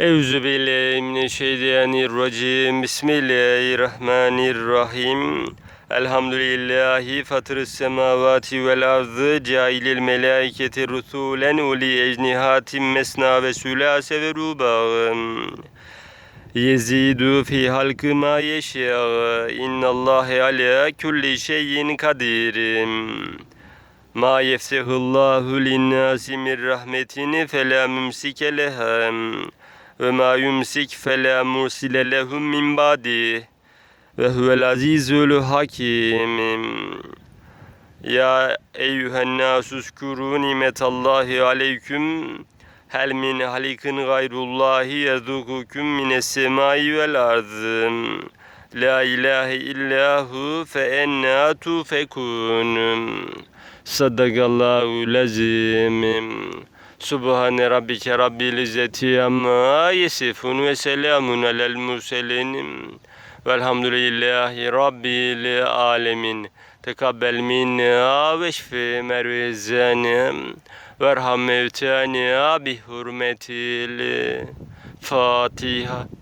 Euzu billahi mineşşeytanirracim. Bismillahirrahmanirrahim. Elhamdülillahi fatırız semavati vel ardı cailil melaiketi rusulen uli ecnihatin mesna ve sülase ve rubâ. Yezidu fi halkı ma yeşâ. İnnallâhe alâ kulli şeyin kadir. Ma yefsehullahu linnâsi min rahmetini felâ mümsike leha. Ve ma yumsik felâ mursile lehum min ba'di. Ve huvel azizul hakim. Ya eyyühen nasus kuru nimetallahi aleyküm. Hel min halikin gayrullahi yezukukum mines semai vel ardı. La ilahe illahu fe enna tufekun. Sadakallahu lazim. Subhane rabbike rabbil izzeti amma yesifun ve selamun alel murselin. Velhamdülillahi rabbil alemin. Tekabbel minna ve şfi mervezana. Verham mevtana bi hurmetil Fatiha.